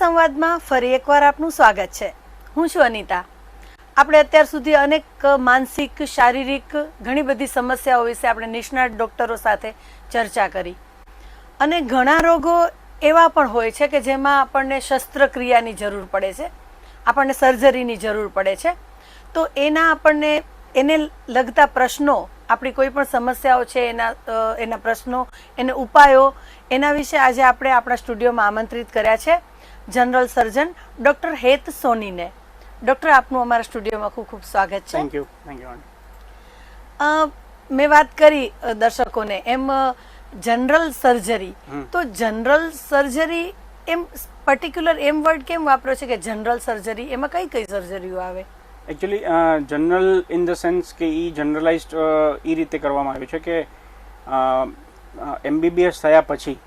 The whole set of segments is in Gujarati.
સંવાદમાં ફરી એકવાર આપનું સ્વાગત છે. હું છું અનિતા. આપણે અત્યાર સુધી અનેક માનસિક, શારીરિક ઘણી બધી સમસ્યાઓ વિશે આપણે નિષ્ણાત ડોક્ટરો સાથે ચર્ચા કરી. અને ઘણા રોગો એવા પણ હોય છે કે જેમાં આપણને શસ્ત્રક્રિયાની જરૂર પડે છે. આપણને સર્જરીની જરૂર પડે છે. તો એના આપણને, એને લગતા પ્રશ્નો, આપણી કોઈ પણ સમસ્યાઓ છે, એના એના પ્રશ્નો, એને ઉપાયો, એના વિશે આજે આપણે આપણા સ્ટુડિયોમાં આમંત્રિત કર્યા છે. જનરલ સર્જન ડૉક્ટર હેત સોનીને. ડૉક્ટર આપનું અમારા સ્ટુડિયોમાં ખૂબ ખૂબ સ્વાગત છે. થેન્ક યુ થેન્ક યુ મેં વાત કરી દર્શકોને. એમ જનરલ સર્જરી. તો જનરલ સર્જરી એમ પર્ટિક્યુલર એમ વર્ડ કેમ વાપરો છે કે જનરલ સર્જરી? એમાં કઈ કઈ સર્જરીઓ આવે? Actually general in the sense કે એ જનરલાઇઝ એ રીતે કરવામાં આવ્યું છે કે એમબીબીએસ થયા પછી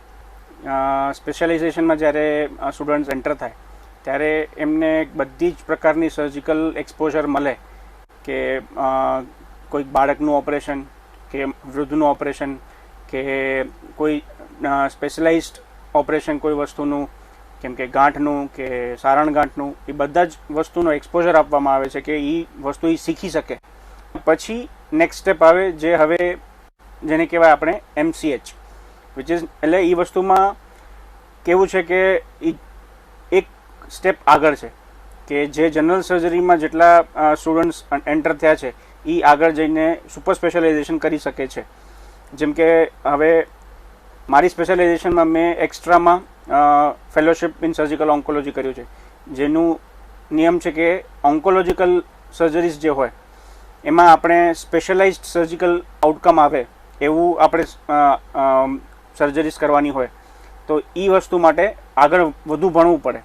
સ્પેશિયલાઇઝેશનમાં જ્યારે સ્ટુડન્ટ્સ એન્ટર થાય, ત્યારે એમને બધી જ પ્રકારની સર્જિકલ એક્સપોઝર મળે કે કોઈક બાળકનું ઓપરેશન કે વૃદ્ધનું ઓપરેશન કે કોઈ સ્પેશિયલાઇઝડ ઓપરેશન કોઈ વસ્તુનું, કેમ કે ગાંઠનું, કે સારણ ગાંઠનું, એ બધા જ વસ્તુનો એક્સપોઝર આપવામાં આવે છે કે એ વસ્તુ એ શીખી શકે. પછી નેક્સ્ટ સ્ટેપ આવે જે હવે જેને કહેવાય આપણે એમસીએચ વિચ ઇઝ એટલે એ વસ્તુમાં કેવું છે કે એ એક સ્ટેપ આગળ છે કે જે જનરલ સર્જરીમાં જેટલા સ્ટુડન્ટ્સ એન્ટર થયા છે એ આગળ જઈને સુપર સ્પેશિયલાઇઝેશન કરી શકે છે. જેમ કે હવે મારી સ્પેશિયલાઇઝેશનમાં મેં એક્સ્ટ્રામાં ફેલોશિપ ઇન સર્જિકલ ઓન્કોલોજી કર્યું છે. જેનું નિયમ છે કે ઓન્કોલોજીકલ સર્જરીઝ જે હોય, એમાં આપણે સ્પેશિયલાઇઝ્ડ સર્જિકલ આઉટકમ આવે એવું આપણે સર્જરીઝ કરવાની હોય તો એ વસ્તુ માટે આગળ વધુ ભણવું પડે.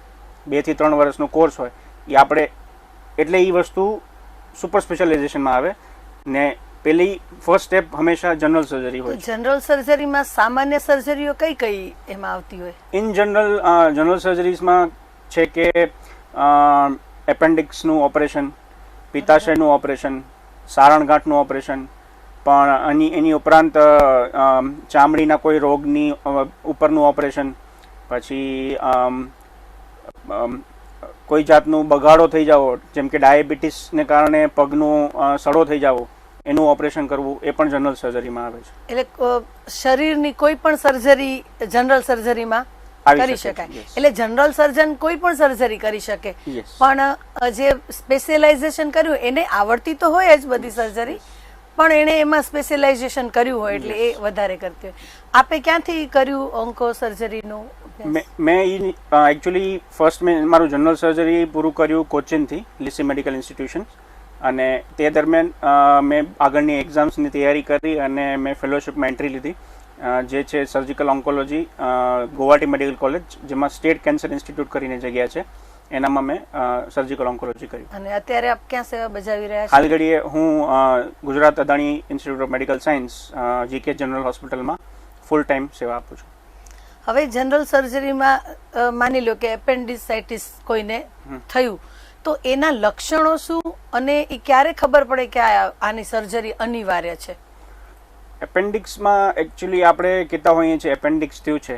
બેથી ત્રણ વર્ષનો કોર્સ હોય એ આપણે એટલે એ વસ્તુ સુપર સ્પેશિયલાઇઝેશનમાં આવે. ને પેલી ફર્સ્ટ સ્ટેપ હંમેશા જનરલ સર્જરી હોય જનરલ સર્જરીમાં સામાન્ય સર્જરીઓ કઈ કઈ એમાં આવતી હોય? ઇન જનરલ જનરલ સર્જરીઝમાં છે કે એપેન્ડિક્સનું ઓપરેશન પિત્તાશયનું ઓપરેશન સારણગાંઠનું ઓપરેશન પણ એની એની ઉપરાંત ચામડીના કોઈ રોગની ઉપરનું ઓપરેશન પછી કોઈ જાતનું બગાડો થઈ જાવો જેમ કે ડાયાબિટીસને કારણે પગનું સડો થઈ જાવો એનું ઓપરેશન કરવું એ પણ જનરલ સર્જરીમાં આવે છે. એટલે શરીરની કોઈ પણ સર્જરી જનરલ સર્જરીમાં કરી શકે શકાય. એટલે જનરલ સર્જન કોઈ પણ સર્જરી કરી શકે. પણ જે સ્પેશિયલાઇઝેશન કર્યું એને આવડતી તો હોય જ બધી સર્જરી પણ એણે એમાં સ્પેશિયલાઇઝેશન કર્યું હોય એટલે એ વધારે કરતી હોય. આપે ક્યાંથી કર્યું ઓન્કો સર્જરીનું મેં મેં એકચ્યુઅલી ફર્સ્ટ મેં મારું જનરલ સર્જરી પૂરું કર્યું કોચિનથી લીસી મેડિકલ ઇન્સ્ટિટ્યુશન. અને તે દરમિયાન મેં આગળની એક્ઝામ્સની તૈયારી કરી અને મેં ફેલોશિપમાં એન્ટ્રી લીધી જે છે surgical oncology Guwahati medical college જેમાં સ્ટેટ કેન્સર ઇન્સ્ટિટ્યૂટ કરીને જગ્યા છે. એનામાં મેં સર્જિકલ ઓન્કોલોજી કર્યું. અને અત્યારે આપ ક્યાં સેવા બજાવી રહ્યા છો? હાલ ઘડીએ હું Gujarat Adani institute of medical science GK general હોસ્પિટલમાં ફૂલ ટાઈમ સેવા આપું છું. હવે જનરલ સર્જરીમાં માની લો કે એપેન્ડિસાઇટિસ કોઈને થયું તો એના લક્ષણો શું અને એ ક્યારે ખબર પડે કે આની સર્જરી અનિવાર્ય છે? એપેન્ડિક્સમાં એકચ્યુઅલી આપણે કહેતા હોઈએ છીએ એપેન્ડિક્સ થયું છે.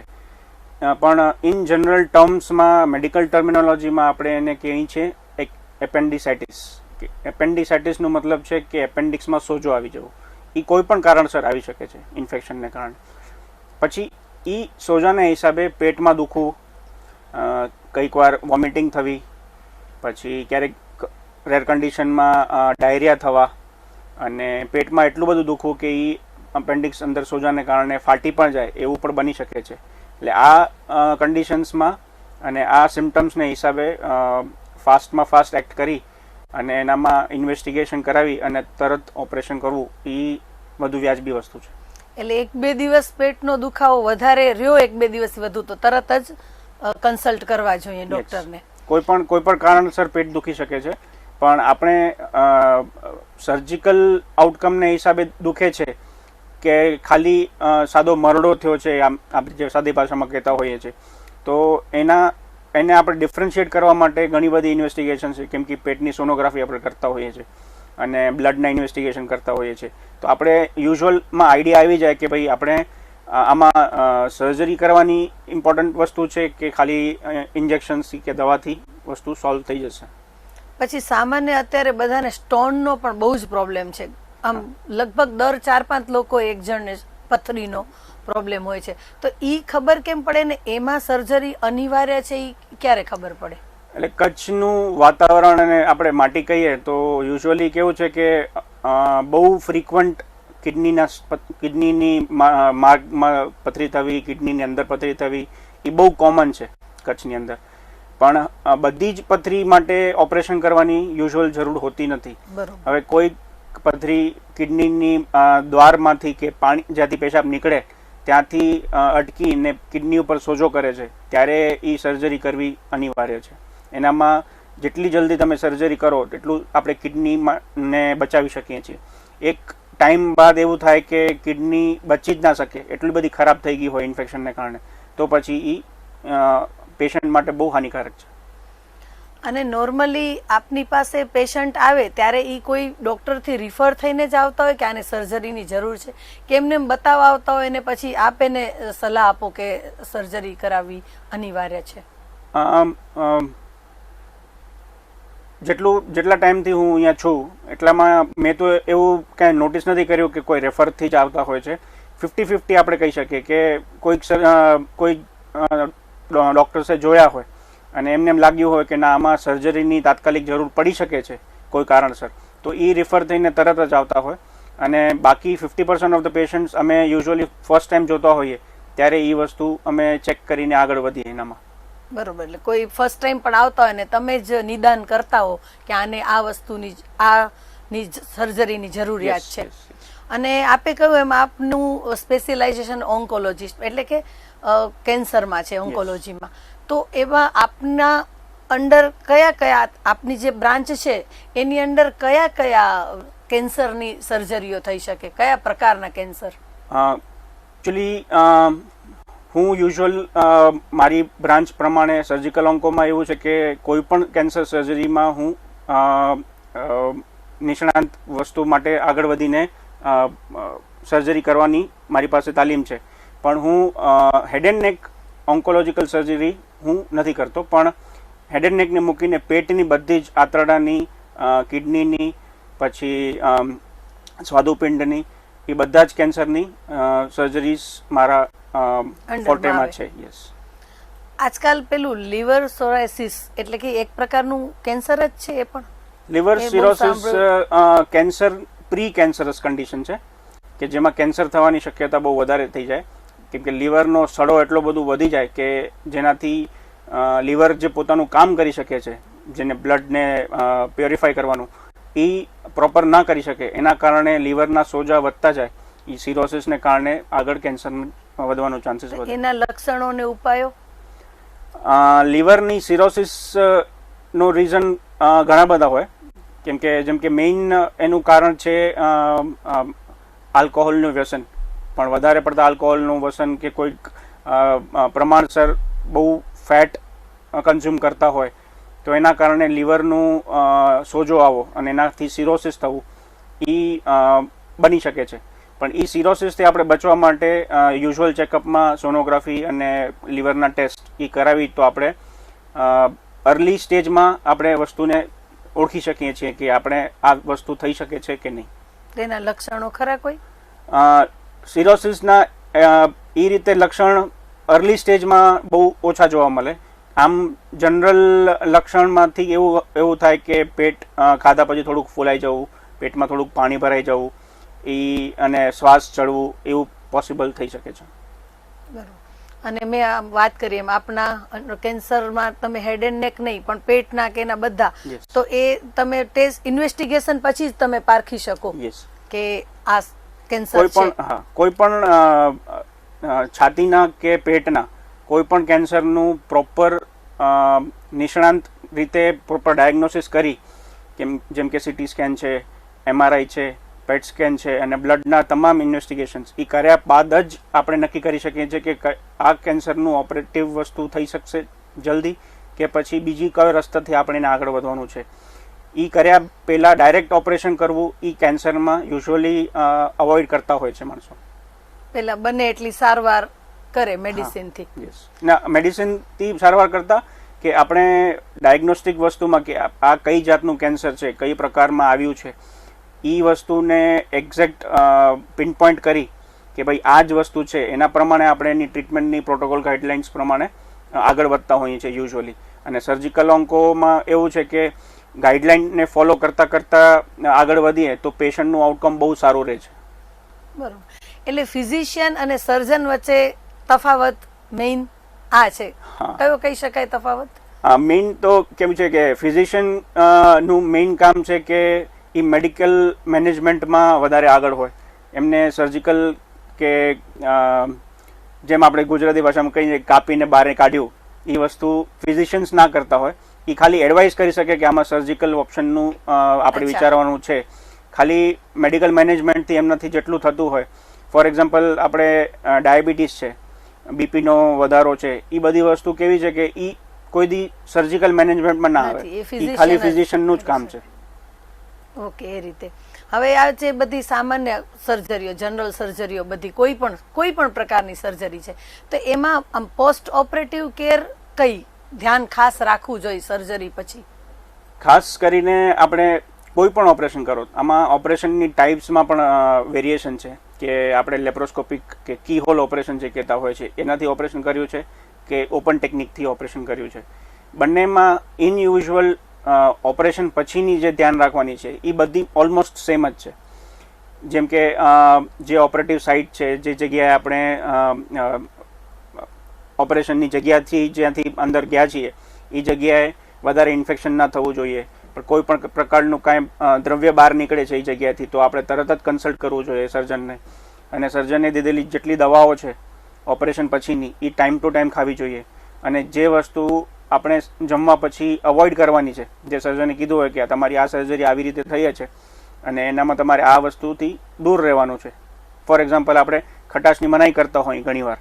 પણ ઇન જનરલ ટર્મ્સમાં મેડિકલ ટર્મિનોલોજીમાં આપણે એને કહીએ છે? એક એપેન્ડિસાઇટિસ એપેન્ડિસાઇટિસનું મતલબ છે કે એપેન્ડિક્સમાં સોજો આવી જવો. એ કોઈ પણ કારણસર આવી શકે છે ઇન્ફેક્શનને કારણે. પછી એ સોજાના હિસાબે પેટમાં દુખવું કંઈક વાર વોમિટિંગ થવી, પછી ક્યારેક રેર કન્ડિશનમાં ડાયરિયા થવા, અને પેટમાં એટલું બધું દુખવું કે એ અપેન્ડિક્સ અંદર સોજાને કારણે ફાટી પણ જાય, એવું પણ બની શકે છે. એટલે આ કન્ડિશન્સમાં અને આ સિમ્ટમ્સને હિસાબે ફાસ્ટમાં ફાસ્ટ એક્ટ કરી અને એનામાં ઇન્વેસ્ટિગેશન કરાવી અને તરત ઓપરેશન કરવું એ વધુ વ્યાજબી વસ્તુ છે. એટલે એક બે દિવસ પેટનો દુખાવો વધારે રહ્યો એક બે દિવસ વધુ તો તરત જ કન્સલ્ટ કરવા જોઈએ ડોક્ટરને કોઈ પણ કોઈ પણ કારણસર પેટ દુખી શકે છે પણ આપણે સર્જિકલ આઉટકમને હિસાબે દુખે છે કે ખાલી સાદો મરડો થયો છે, આમ આપણે જે સાદી ભાષામાં કહેતા હોઈએ છીએ. તો એના, એને આપણે ડિફરન્શિએટ કરવા માટે ઘણી બધી ઇન્વેસ્ટિગેશન છે, કેમ કે પેટની સોનોગ્રાફી આપણે કરતા હોઈએ છીએ અને બ્લડના ઇન્વેસ્ટિગેશન કરતા હોઈએ છીએ. તો આપણે યુઝ્યુઅલમાં આઈડિયા આવી જાય કે ભાઈ આપણે આમાં સર્જરી કરવાની ઇમ્પોર્ટન્ટ વસ્તુ છે કે ખાલી ઇન્જેક્શનથી કે દવાથી વસ્તુ સોલ્વ થઈ જશે. પછી સામાન્ય અત્યારે બધાને સ્ટોનનો પણ બહુ જ પ્રોબ્લેમ છે. આમ લગભગ દર ચાર પાંચ લોકો એક જણને પથરીનો પ્રોબ્લેમ હોય છે. તો ઈ ખબર કેમ પડે ને એમાં સર્જરી અનિવાર્ય છે ઈ ક્યારે ખબર પડે? એટલે કચ્છનું વાતાવરણ અને આપણે માટી કહીએ તો યુઝ્યુઅલી કેવું છે કે બહુ ફ્રીક્વન્ટ કિડનીના કિડનીની માર્ગમાં પથરી થવી કિડનીની અંદર પથરી થવી એ બહુ કોમન છે કચ્છની અંદર. પણ બધી જ પથરી માટે ઓપરેશન કરવાની યુઝ્યુઅલ જરૂર હોતી નથી. બરોબર. હવે કોઈ પથરી કિડનીની દ્વારમાંથી કે પાણી જ્યાંથી પેશાબ નીકળે, ત્યાંથી અટકીને કિડની ઉપર સોજો કરે છે, ત્યારે એ સર્જરી કરવી અનિવાર્ય છે. એનામાં જેટલી જલ્દી તમે સર્જરી કરો, તેટલું આપણે કિડનીમાં ને બચાવી શકીએ છીએ. એક ટાઈમ બાદ એવું થાય કે કિડની બચી જ ના શકે, એટલી બધી ખરાબ થઈ ગઈ હોય ઇન્ફેક્શનને કારણે, તો પછી એ પેશન્ટ માટે બહુ હાનિકારક છે. અને નોર્મલી આપની પાસે પેશન્ટ આવે ત્યારે એ કોઈ ડૉક્ટરથી રિફર થઈને જ આવતા હોય કે આને સર્જરીની જરૂર છે. કે એમને એમ બતાવવા આવતા હોય અને પછી આપ એને સલાહ આપો કે સર્જરી કરાવવી અનિવાર્ય છે. જેટલું, જેટલા ટાઈમથી હું અહીંયા છું, એટલામાં મેં તો એવું કાંઈ નોટિસ નથી કર્યું કે કોઈ રેફરથી જ આવતા હોય છે. ફિફ્ટી ફિફ્ટી આપણે કહી શકીએ કે કોઈક કોઈ ડૉક્ટર્સે જોયા હોય. અને એમને એમ લાગ્યું હોય કે ના આમાં સર્જરીની તાત્કાલિક જરૂર પડી શકે છે કોઈ કારણસર. તો એ રિફર થઈને તરત જ આવતા હોય. અને બાકી fifty percent of the patients અમે યુઝ્યુઅલી ફર્સ્ટ ટાઈમ જોતા હોઈએ ત્યારે એ વસ્તુ અમે ચેક કરીને આગળ વધીએ એનામાં. બરોબર એટલે કોઈ ફર્સ્ટ ટાઈમ પણ આવતા હોય ને તમે જ નિદાન કરતા હો કે આને આ વસ્તુની આની સર્જરીની જરૂરિયાત છે. અને આપે કહ્યું એમ આપનું સ્પેશિયલાઇઝેશન ઓન્કોલોજીસ્ટ એટલે કે કેન્સરમાં છે ઓન્કોલોજીમાં તો એમાં આપના અંડર કયા કયા આપની જે બ્રાન્ચ છે, એની અંડર કયા કયા કેન્સરની સર્જરીઓ થઈ શકે? કયા પ્રકારના કેન્સર? એકચ્યુઅલી હું યુઝ્યુઅલ મારી બ્રાન્ચ પ્રમાણે સર્જિકલ ઓન્કોમાં એવું છે કે કોઈ પણ કેન્સર સર્જરીમાં હું નિષ્ણાંત વસ્તુ માટે આગળ વધીને સર્જરી કરવાની મારી પાસે તાલીમ છે. પણ હું હેડ એન્ડ નેક ઓન્કોલોજીકલ સર્જરી હું નથી કરતો પણ હેડ એન્ડ નેકને મૂકીને પેટની બધી જ આંતરડાની કિડનીની પછી સ્વાદુપિંડની એ બધા જ કેન્સરની સર્જરીઝ મારા ફોટેમાં છે યસ આજકાલ પેલું લીવર સોરાયસિસ એટલે કે એક પ્રકારનું કેન્સર જ છે એ પણ? Liver cirrhosis. Cancer pre cancerous condition છે કે જેમાં કેન્સર થવાની શક્યતા બહુ વધારે થઈ જાય. કેમ કે લીવરનો સડો એટલો બધો વધી જાય કે જેનાથી લીવર જે પોતાનું કામ કરી શકે છે જેને બ્લડને પ્યોરિફાય કરવાનું એ પ્રોપર ના કરી શકે. એના કારણે લીવરના સોજા વધતા જાય. એ સિરોસિસને કારણે આગળ કેન્સર વધવાનો ચાન્સીસ વધે. એના લક્ષણો ને ઉપાયો લીવરની સિરોસિસ નો રીઝન ઘણા બધા હોય. કેમ કે જેમ કે મેઇન એનું કારણ છે આલ્કોહોલનું વ્યસન. પણ વધારે પડતા આલ્કોહોલનું વ્યસન કે કોઈક પ્રમાણસર બહુ ફેટ કન્ઝ્યુમ કરતા હોય તો એના કારણે લીવરનું સોજો આવો અને એનાથી સિરોસિસ થવું એ બની શકે છે. પણ એ સિરોસિસથી આપણે બચવા માટે યુઝ્યુઅલ ચેકઅપમાં સોનોગ્રાફી અને લીવરના ટેસ્ટ એ કરાવી તો આપણે અર્લી સ્ટેજમાં આપણે વસ્તુને ઓળખી શકીએ છીએ કે આપણે આ વસ્તુ થઈ શકે છે કે નહીં. તેના લક્ષણો ખરા કોઈ? સિરોસિસના એ રીતે લક્ષણ અર્લી સ્ટેજમાં બહુ ઓછા જોવા મળે. આમ જનરલ લક્ષણમાંથી એવું એવું થાય કે પેટ ખાધા પછી થોડુંક ફૂલાઈ જવું પેટમાં થોડુંક પાણી ભરાઈ જવું એ અને શ્વાસ ચડવું એવું પોસિબલ થઈ શકે છે. બરોબર. અને મેં આમ વાત કરી એમ આપના કેન્સરમાં તમે હેડ એન્ડ નેક નહીં પણ પેટના કે એના બધા તો એ તમે ટેસ્ટ ઇન્વેસ્ટિગેશન પછી જ તમે પારખી શકો કે આ કેન્સર કોઈ પણ હા કોઈ પણ છાતીના કે પેટના કોઈ પણ કેન્સરનું પ્રોપર નિષ્ણાંત રીતે પ્રોપર ડાયગ્નોસિસ કરી કેમ જેમ કે સીટી સ્કેન છે એમઆરઆઈ છે પેટ સ્કેન છે અને બ્લડના તમામ ઇન્વેસ્ટિગેશન્સ એ કર્યા બાદ જ આપણે નક્કી કરી શકીએ છીએ કે આ કેન્સરનું ઓપરેટિવ વસ્તુ થઈ શકશે જલ્દી કે પછી બીજી કયો રસ્તાથી આપણે એને આગળ વધવાનું છે. એ કર્યા પહેલાં ડાયરેક્ટ ઓપરેશન કરવું એ કેન્સરમાં યુઝ્યુઅલી અવોઇડ કરતા હોય છે માણસો. પહેલાં બને એટલી સારવાર કરે મેડિસિનથી યસ ના મેડિસિનથી સારવાર કરતા કે આપણે ડાયગ્નોસ્ટિક વસ્તુમાં કે આ- કઈ જાતનું કેન્સર છે કઈ પ્રકારમાં આવ્યું છે એ વસ્તુને એક્ઝેક્ટ પિનપોઈન્ટ કરી કે ભાઈ આ જ વસ્તુ છે. એના પ્રમાણે આપણે એની ટ્રીટમેન્ટની પ્રોટોકોલ ગાઈડલાઇન્સ પ્રમાણે આગળ વધતા હોઈએ છીએ યુઝ્યુઅલી અને સર્જિકલ ઓન્કોમાં એવું છે કે ગાઈડલાઇનને ફોલો કરતા કરતા આગળ વધીએ તો પેશન્ટનું આઉટકમ બહુ સારું રહે છે. બરોબર. એટલે ફિઝિશિયન અને સર્જન વચ્ચે તફાવત મેઇન આ છે. કયો કહી શકાય તફાવત? મેઇન તો કેમ છે કે ફિઝિશિયનનું મેઇન કામ છે કે એ મેડિકલ મેનેજમેન્ટમાં વધારે આગળ હોય. એમને સર્જિકલ કે જેમ આપણે ગુજરાતી ભાષામાં કહીએ કાપીને બહાર કાઢ્યું એ વસ્તુ ફિઝિશિયન્સ ના કરતા હોય. એ ખાલી એડવાઇસ કરી શકે કે આમાં સર્જિકલ ઓપ્શનનું આપણે વિચારવાનું છે. ખાલી મેડિકલ મેનેજમેન્ટથી એમનાથી જેટલું થતું હોય. ફોર એક્ઝામ્પલ આપણે ડાયાબિટીસ છે બીપીનો વધારો છે એ બધી વસ્તુ કેવી છે કે એ કોઈ દી સર્જિકલ મેનેજમેન્ટમાં ના આવે. એ એ ખાલી ફિઝિશિયનનું જ કામ છે. ઓકે એ રીતે. હવે આ જે બધી સામાન્ય સર્જરીઓ જનરલ સર્જરીઓ બધી કોઈ પણ કોઈ પણ પ્રકારની સર્જરી છે તો એમાં આમ પોસ્ટ ઓપરેટિવ કેર કઈ? ધ્યાન ખાસ રાખવું જોઈએ સર્જરી પછી. ખાસ કરીને આપણે કોઈ પણ ઓપરેશન કરો, આમાં ઓપરેશનની ટાઈપ્સમાં પણ વેરિએશન છે કે આપણે લેપ્રોસ્કોપિક કે કી હોલ ઓપરેશન જે કહેતા હોય છે, એનાથી ઓપરેશન કર્યું છે કે ઓપન ટેકનિકથી ઓપરેશન કર્યું છે. બંનેમાં ઇનયુઝ્યુઅલ ઓપરેશન પછીની જે ધ્યાન રાખવાની છે એ બધી ઓલમોસ્ટ સેમ જ છે. જેમ કે જે ઓપરેટિવ સાઇટ છે, જે જગ્યાએ આપણે ઓપરેશનની જગ્યાથી જ્યાંથી અંદર ગયા છીએ, એ જગ્યાએ વધારે ઇન્ફેક્શન ના થવું જોઈએ. પણ કોઈ પણ પ્રકારનું કાંઈ દ્રવ્ય બહાર નીકળે છે એ જગ્યાથી, તો આપણે તરત જ કન્સલ્ટ કરવું જોઈએ સર્જનને અને સર્જને દીધેલી જેટલી દવાઓ છે, ઓપરેશન પછીની, એ ટાઈમ ટુ ટાઈમ ખાવી જોઈએ. અને જે વસ્તુ આપણે જમવા પછી અવોઇડ કરવાની છે, જે સર્જને કીધું હોય કે તમારી આ સર્જરી આવી રીતે થઈ છે, અને એનામાં તમારે આ વસ્તુથી દૂર રહેવાનું છે. ફોર એક્ઝામ્પલ આપણે ખટાશની મનાઈ કરતા હોઈએ ઘણીવાર.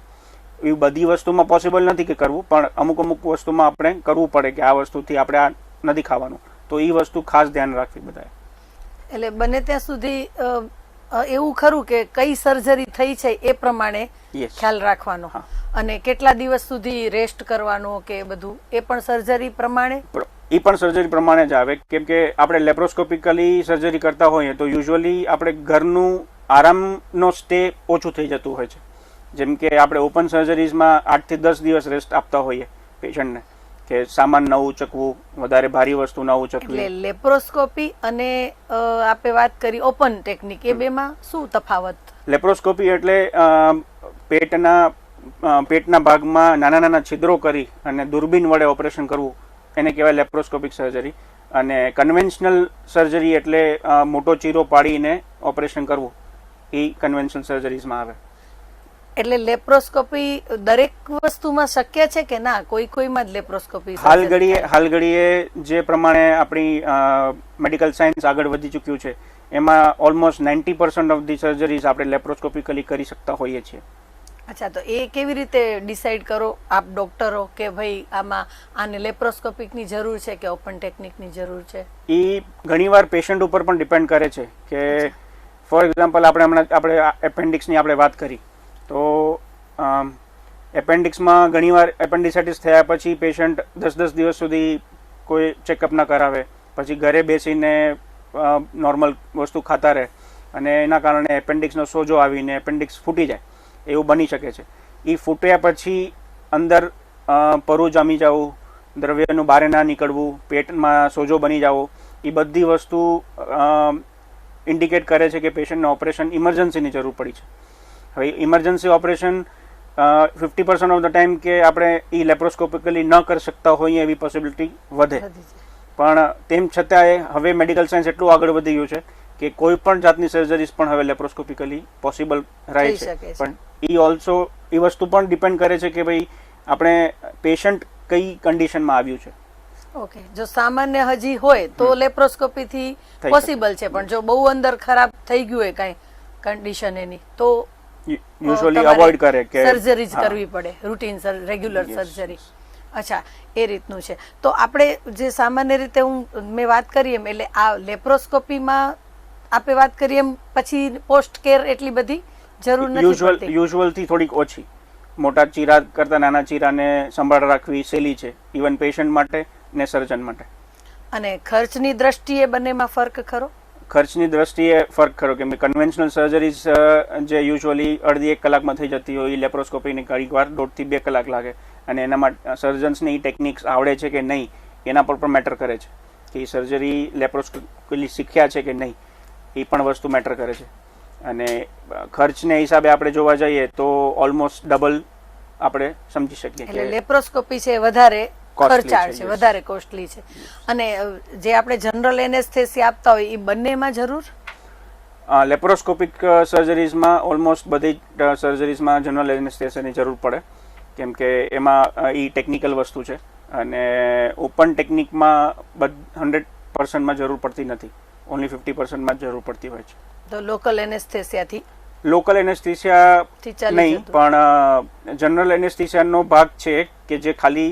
એ બધી વસ્તુમાં પોસિબલ નથી કે કરવું પણ અમુક અમુક વસ્તુમાં આપણે કરવું પડે કે આ વસ્તુથી આપણે આ નથી ખાવાનું. તો એ વસ્તુ ખાસ ધ્યાન રાખવી બધાએ. એટલે બને ત્યાં સુધી એવું ખરું કે કઈ સર્જરી થઈ છે એ પ્રમાણે ખ્યાલ રાખવાનો. અને કેટલા દિવસ સુધી રેસ્ટ કરવાનો કે બધું એ પણ સર્જરી પ્રમાણે? એ પણ સર્જરી પ્રમાણે જ આવે. કેમ કે આપણે લેપ્રોસ્કોપિકલી સર્જરી કરતા હોઈએ તો યુઝ્યુઅલી આપણે ઘરનું આરામનો સ્ટે ઓછું થઈ જતું હોય છે. જેમ કે આપણે ઓપન સર્જરીઝમાં આઠથી દસ દિવસ રેસ્ટ આપતા હોઈએ પેશન્ટને કે સામાન ન ઉચકવું વધારે ભારી વસ્તુ ન એટલે લેપ્રોસ્કોપી અને આપણે આપે વાત કરી ઓપન ટેકનિક એ બેમાં શું તફાવત? લેપ્રોસ્કોપી એટલે પેટના પેટના ભાગમાં નાના નાના છિદ્રો કરી અને દૂરબીન વડે ઓપરેશન કરવું. એને કહેવાય લેપ્રોસ્કોપિક સર્જરી અને કન્વેન્શનલ સર્જરી એટલે મોટો ચીરો પાડીને ઓપરેશન કરવું. એ કન્વેન્શનલ સર્જરીઝમાં આવે. એટલે લેપ્રોસ્કોપી દરેક વસ્તુમાં શક્ય છે કે ના? કોઈ કોઈમાં જ લેપ્રોસ્કોપી હાલ હાલગડીએ ઘડીએ હાલ ઘડીએ જે પ્રમાણે આપણી મેડિકલ સાયન્સ આગળ વધી ચૂક્યું છે એમાં almost ninety percent of the surgeries આપણે લેપ્રોસ્કોપિકલી કરી શકતા હોઈએ છીએ. અચ્છા તો એ કેવી રીતે ડિસાઈડ કરો? આપ ડોક્ટરો કે ભાઈ આમાં આને લેપ્રોસ્કોપિકની જરૂર છે કે ઓપન ટેકનિકની જરૂર છે? એ ઘણીવાર પેશન્ટ ઉપર પણ ડિપેન્ડ કરે છે કે ફોર એક્ઝામ્પલ આપણે હમણાં આપણે એપેન્ડિક્સની આપણે વાત કરી. તો એપેન્ડિક્સમાં ઘણીવાર એપેન્ડિસાઇટિસ થયા પછી પેશન્ટ દસ દસ દિવસ સુધી કોઈ ચેકઅપ ના કરાવે. પછી ઘરે બેસીને નોર્મલ વસ્તુ ખાતા રહે અને એના કારણે એપેન્ડિક્સનો સોજો આવીને એપેન્ડિક્સ ફૂટી જાય. એવું બની શકે છે. એ ફૂટ્યા પછી અંદર પરુ જામી જવું, દ્રવ્યનું બહાર ના નીકળવું, પેટમાં સોજો બની જવો એ બધી વસ્તુ ઇન્ડિકેટ કરે છે કે પેશન્ટને ઓપરેશન ઇમરજન્સીની જરૂર પડી છે. હવે emergency operation fifty percent of the time કે આપણે એ લેપ્રોસ્કોપિકલી ન કરી શકતા હોઈએ એવી પોસિબિલિટી વધે. પણ તેમ છતાંય હવે મેડિકલ સાયન્સ એટલું આગળ વધી ગયું છે કે કોઈ પણ જાતની સર્જરીઝ પણ હવે લેપ્રોસ્કોપિકલી પોસિબલ રહે છે. પણ એ ઓલ્સો એ વસ્તુ પણ ડિપેન્ડ કરે છે કે ભાઈ આપણે પેશન્ટ કઈ કન્ડિશનમાં આવ્યું છે. ઓકે. જો સામાન્ય હજી હોય તો લેપ્રોસ્કોપી થી પોસિબલ છે પણ જો બહુ અંદર ખરાબ થઈ ગયું હોય કઈ કન્ડિશન એની તો યુઝ્યુઅલી અવોઇડ કરે કે સર્જરી જ કરવી પડે રૂટીન રેગ્યુલર સર્જરી અચ્છા એ રીતનું છે. તો આપણે જે સામાન્ય રીતે હું મેં વાત કરી એમ એટલે આ લેપ્રોસ્કોપીમાં આપણે વાત કરી એમ પછી પોસ્ટ કેર એટલી બધી જરૂર નથી યુઝ્યુઅલ યુઝ્યુઅલથી થોડીક ઓછી. મોટા ચીરા કરતાં નાના ચીરાને સંભાળ રાખવી સહેલી છે ઇવન પેશન્ટ માટે ને સર્જન માટે. અને ખર્ચની દ્રષ્ટિએ બંનેમાં ફરક ખરો? ખર્ચની દ્રષ્ટિએ ફરક ખરો કે કન્વેન્શનલ સર્જરીઝ જે યુઝ્યુઅલી અડધી એક કલાકમાં થઈ જતી હોય એ લેપ્રોસ્કોપીની ઘણીક વાર દોઢથી બે કલાક લાગે. અને એના માટે સર્જન્સને એ ટેકનિક્સ આવડે છે કે નહીં એના પર પણ મેટર કરે છે. કે એ સર્જરી લેપ્રોસ્કોપી શીખ્યા છે કે નહીં એ પણ વસ્તુ મેટર કરે છે. અને ખર્ચને હિસાબે આપણે જોવા જઈએ તો ઓલમોસ્ટ ડબલ આપણે સમજી શકીએ એટલે લેપ્રોસ્કોપી છે વધારે ખર્ચાળ છે, વધારે કોસ્ટલી છે. અને જે આપણે જનરલ એનેસ્થેસી આપતા હોય એ બંનેમાં જરૂર? લેપ્રોસ્કોપિક સર્જરીઝમાં ઓલમોસ્ટ બધી સર્જરીઝમાં જનરલ એનેસ્થેસીની જરૂર પડે. કેમ કે એમાં એ ટેકનિકલ વસ્તુ છે. અને ઓપન ટેકનિકમાં બધ હંડ્રેડ પર્સન્ટમાં જરૂર પડતી નથી. ઓનલી ફિફ્ટી પર્સન્ટમાં જરૂર પડતી હોય છે. તો લોકલ એનેસ્થેસિયાથી લોકલ એનેસ્થિસિયા નહીં પણ જનરલ એનેસ્થિસિયાનો ભાગ છે કે જે ખાલી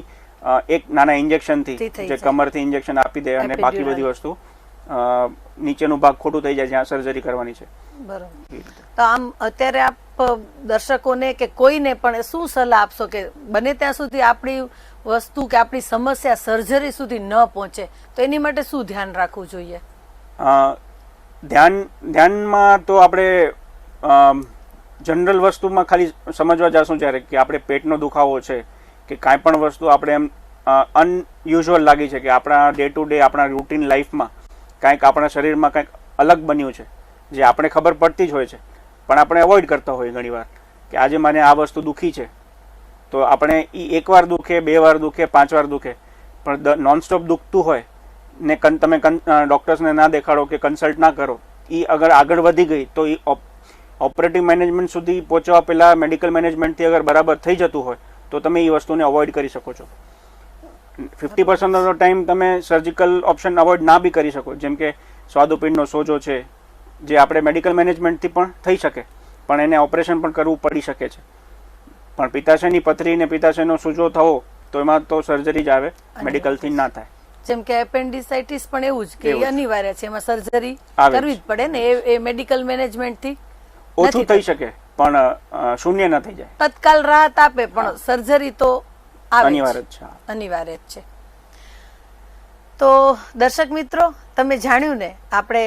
એક નાના ઇન્જેક્શનથી થી જે કમરથી ઇન્જેક્શન આપી દે અને બાકી બધી વસ્તુ અ, નીચેનું ભાગ ખોટું થઈ જાય જ્યાં સર્જરી કરવાની છે. બરોબર. તો આમ અત્યારે આપ દર્શકોને કે કોઈને પણ શું સલાહ આપશો કે બને ત્યાં સુધી આપણી વસ્તુ કે આપણી સમસ્યા સર્જરી સુધી ન પહોંચે તો એની માટે શું ધ્યાન રાખવું જોઈએ? અ, ધ્યાન ધ્યાનમાં તો આપણે જનરલ વસ્તુમાં ખાલી સમજવા જશું જ્યારે કે આપણે પેટનો દુખાવો છે કે કાંઈ પણ વસ્તુ આપણે એમ અનયુઝ્યુઅલ લાગી છે કે આપણા ડે ટુ ડે આપણા રૂટીન લાઈફમાં કાંઈક આપણા શરીરમાં કાંઈક અલગ બન્યું છે, જે આપણે ખબર પડતી જ હોય છે. પણ આપણે અવોઇડ કરતા હોઈએ ઘણીવાર કે આજે મને આ વસ્તુ દુઃખી છે. તો આપણે એ એકવાર દુખે, બે વાર દુખે, પાંચ વાર દુખે. પણ નોનસ્ટોપ દુખતું હોય ને કન, તમે કન ડૉક્ટર્સને ના દેખાડો કે કન્સલ્ટ ના કરો એ અગર આગળ વધી ગઈ તો એ ઓપરેટિવ મેનેજમેન્ટ સુધી પહોંચવા પહેલાં મેડિકલ મેનેજમેન્ટથી અગર બરાબર થઈ જતું હોય તો તમે એ વસ્તુને અવોઇડ કરી શકો છો. ફિફ્ટી પર્સન્ટ ઓફ ટાઈમ તમે સર્જિકલ ઓપ્શન અવોઇડ ના બી કરી શકો. જેમ કે સ્વાદુપિંડનો સોજો છે જે આપણે મેડિકલ મેનેજમેન્ટથી પણ થઈ શકે પણ એને ઓપરેશન પણ કરવું પડી શકે છે. પણ પિત્તાશયની પથરી ને પિત્તાશયનો સોજો થવો તો એમાં તો સર્જરી જ આવે મેડિકલથી ના થાય. જેમ કે એપેન્ડિસાઇટિસ પણ એવું જ કે. અનિવાર્ય છે એમાં સર્જરી કરવી જ પડે ને એ મેડિકલ મેનેજમેન્ટથી ઓછું થઈ શકે. પણ શૂન્ય ન થઈ જાય. તત્કાલ રાહત આપે પણ સર્જરી તો અનિવાર્ય છે અનિવાર્ય જ છે. તો દર્શક મિત્રો તમે જાણ્યું ને આપણે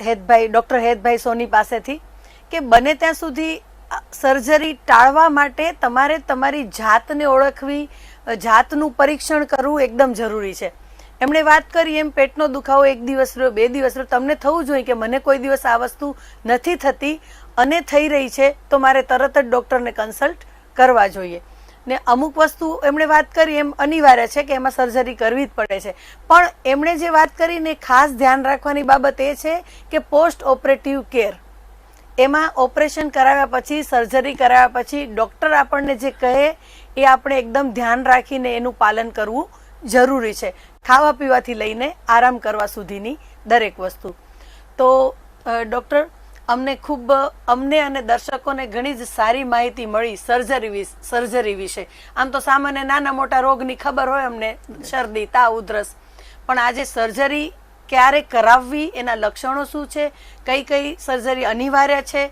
હેતભાઈ ડોક્ટર હેતભાઈ સોની પાસેથી કે બને ત્યાં સુધી સર્જરી ટાળવા માટે તમારે તમારી જાતને ઓળખવી જાતનું પરીક્ષણ કરવું એકદમ જરૂરી છે. એમણે વાત કરી એમ પેટનો દુખાવો એક દિવસ રહ્યો બે દિવસ રહ્યો. તમને થવું જોઈએ કે મને કોઈ દિવસ આ વસ્તુ નથી થતી. અને થઈ રહી છે, તો મારે તરત જ ડૉક્ટરને કન્સલ્ટ કરવા જોઈએ. ને અમુક વસ્તુ એમણે વાત કરી, એમ અનિવાર્ય છે કે એમાં સર્જરી કરવી જ પડે છે. પણ એમણે જે વાત કરીને ખાસ ધ્યાન રાખવાની બાબત એ છે કે પોસ્ટ ઓપરેટિવ કેર એમાં ઓપરેશન કરાવ્યા પછી સર્જરી કરાવ્યા પછી ડૉક્ટર આપણને જે કહે એ આપણે એકદમ ધ્યાન રાખીને એનું પાલન કરવું જરૂરી છે. ખાવા પીવાથી લઈને આરામ કરવા સુધીની દરેક વસ્તુ. તો ડૉક્ટર અમને ખૂબ અમને અને દર્શકોને ઘણી જ સારી માહિતી મળી સર્જરી વિશે સર્જરી વિશે. આમ તો સામાન્ય નાના મોટા રોગની ખબર હોય અમને શરદી તાવ ઉધરસ. પણ આજે સર્જરી ક્યારે કરાવવી એના લક્ષણો શું છે કઈ કઈ સર્જરી અનિવાર્ય છે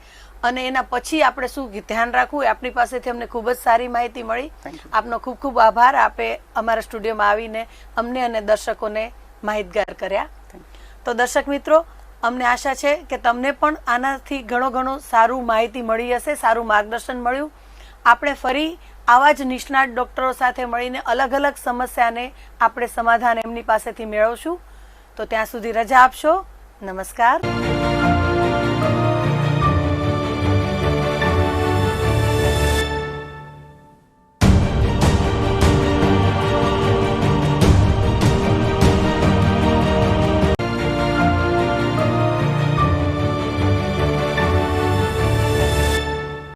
અને એના પછી આપણે શું ધ્યાન રાખવું એ આપણી પાસેથી અમને ખૂબ જ સારી માહિતી મળી. આપનો ખૂબ ખૂબ આભાર. આપે અમારા સ્ટુડિયોમાં આવીને અમને અને દર્શકોને માહિતગાર કર્યા. તો દર્શક મિત્રો અમને આશા છે કે તમને પણ આનાથી ઘણો ઘણો સારું માહિતી મળી હશે, સારું માર્ગદર્શન મળ્યું. આપણે ફરી આવા જ નિષ્ણાત ડોક્ટરો સાથે મળીને અલગ અલગ સમસ્યાને આપણે સમાધાન એમની પાસેથી મેળવશું. તો ત્યાં સુધી રજા આપશો. નમસ્કાર.